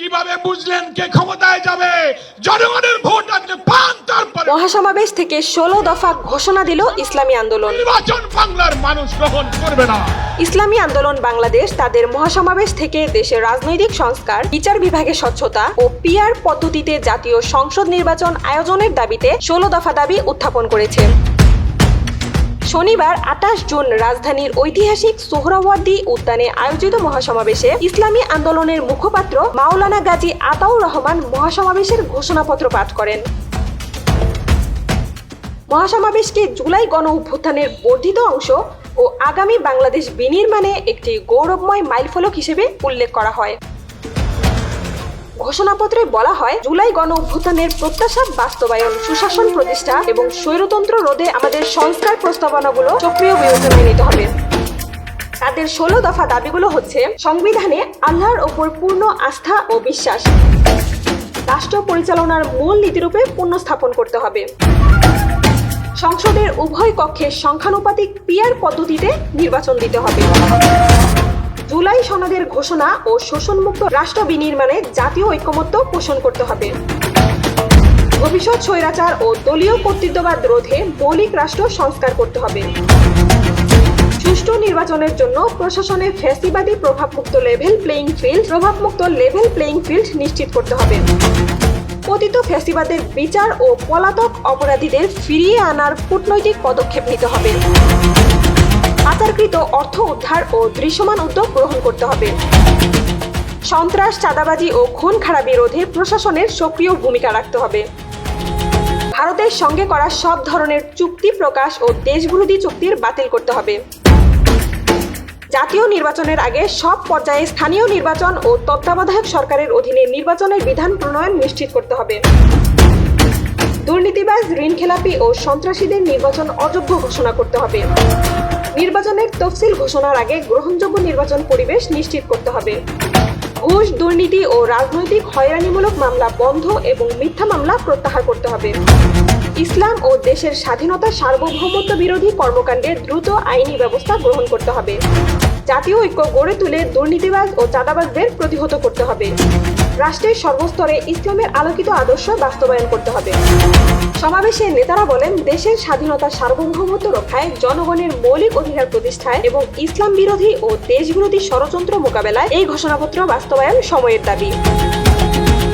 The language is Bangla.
কীভাবে বুঝলেন কে ক্ষমতায় যাবে? জনগণের ভোট আজকে পান তারপরে মহাসমাবেশ থেকে ষোলো দফা ঘোষণা দিল ইসলামী আন্দোলন। নির্বাচন বাংলার মানুষ গ্রহণ করবে না। ইসলামী আন্দোলন বাংলাদেশ তাদের মহাসমাবেশ থেকে দেশের রাজনৈতিক সংস্কার বিচার বিভাগের স্বচ্ছতা ও পিআর পদ্ধতিতে জাতীয় সংসদ নির্বাচন আয়োজনের দাবিতে ষোলো দফা দাবি উত্থাপন করেছে। শনিবার আঠাশ জুন রাজধানীর ঐতিহাসিক সোহরাওয়ার্দী উদ্যানে আয়োজিত মহাসমাবেশে ইসলামী আন্দোলনের মুখপাত্র মাওলানা গাজী আতাউর রহমান মহাসমাবেশের ঘোষণাপত্র পাঠ করেন। মহাসমাবেশকে জুলাই গণ অভ্যুত্থানের বর্ধিত অংশ ও আগামী বাংলাদেশ বিনির্মাণে একটি গৌরবময় মাইলফলক হিসেবে উল্লেখ করা হয়। ঘোষণাপত্রে বলা হয়, জুলাই গণ অভ্যুত্থানের প্রত্যাশা বাস্তবায়ন, সুশাসন প্রতিষ্ঠা এবং স্বৈরতন্ত্র রোধে আমাদের সংস্কার প্রস্তাবনাগুলো সক্রিয় বিবেচনায় নিতে হবে। তাদের ষোলো দফা দাবিগুলো হচ্ছে, সংবিধানে আল্লাহর ওপর পূর্ণ আস্থা ও বিশ্বাস। রাষ্ট্র পরিচালনার মূল নীতিরূপে পুনঃস্থাপন করতে হবে। সংসদের উভয় কক্ষের সংখ্যানুপাতিক পিয়ার পদ্ধতিতে নির্বাচন দিতে হবে। জুলাই সনদের ঘোষণা ও শোষণমুক্ত রাষ্ট্র বিনির্মাণে জাতীয় ঐক্যমত্য পোষণ করতে হবে। ভবিষ্যৎ স্বৈরাচার ও দলীয় কর্তৃত্ববাদ রোধে মৌলিক রাষ্ট্র সংস্কার করতে হবে। সুষ্ঠু নির্বাচনের জন্য প্রশাসনে ফ্যাসিবাদী প্রভাবমুক্ত লেভেল প্লেইং ফিল্ড, প্রভাবমুক্ত লেভেল প্লেইং ফিল্ড নিশ্চিত করতে হবে। পতিত ফ্যাসিবাদের বিচার ও পলাতক অপরাধীদের ফিরিয়ে আনার কূটনৈতিক পদক্ষেপ নিতে হবে। পাচারকৃত অর্থ উদ্ধার ও দৃশ্যমান উদ্যোগ গ্রহণ করতে হবে। সন্ত্রাস, চাঁদাবাজি ও খুন খারাপি রোধে প্রশাসনের সক্রিয় ভূমিকা রাখতে হবে। ভারতের সঙ্গে করা সব ধরনের চুক্তি প্রকাশ ও দেশবিরোধী চুক্তির বাতিল করতে হবে। জাতীয় নির্বাচনের আগে সব পর্যায়ে স্থানীয় নির্বাচন ও তত্ত্বাবধায়ক সরকারের অধীনে নির্বাচনের বিধান প্রণয়ন নিশ্চিত করতে হবে। দুর্নীতিবাজ ঋণ খেলাপি ও সন্ত্রাসীদের নির্বাচন অযোগ্য ঘোষণা করতে হবে। নির্বাচনের তফসিল ঘোষণার আগে গ্রহণযোগ্য নির্বাচন পরিবেশ নিশ্চিত করতে হবে। ঘুষ, দুর্নীতি ও রাজনৈতিক হয়রানিমূলক মামলা বন্ধ এবং মিথ্যা মামলা প্রত্যাহার করতে হবে। ইসলাম ও দেশের স্বাধীনতা সার্বভৌমত্ব বিরোধী কর্মকাণ্ডে দ্রুত আইনি ব্যবস্থা গ্রহণ করতে হবে। জাতীয় ঐক্য গড়ে তুলে দুর্নীতিবাজ ও চাঁদাবাজদের প্রতিহত করতে হবে। রাষ্ট্রের সর্বস্তরে ইসলামের আলোকিত আদর্শ বাস্তবায়ন করতে হবে। সমাবেশে নেতারা বলেন, দেশের স্বাধীনতা সার্বভৌমত্ব রক্ষায় জনগণের মৌলিক অধিকার প্রতিষ্ঠায় এবং ইসলাম বিরোধী ও দেশ বিরোধী ষড়যন্ত্র মোকাবেলায় এই ঘোষণাপত্র বাস্তবায়ন সময়ের দাবি।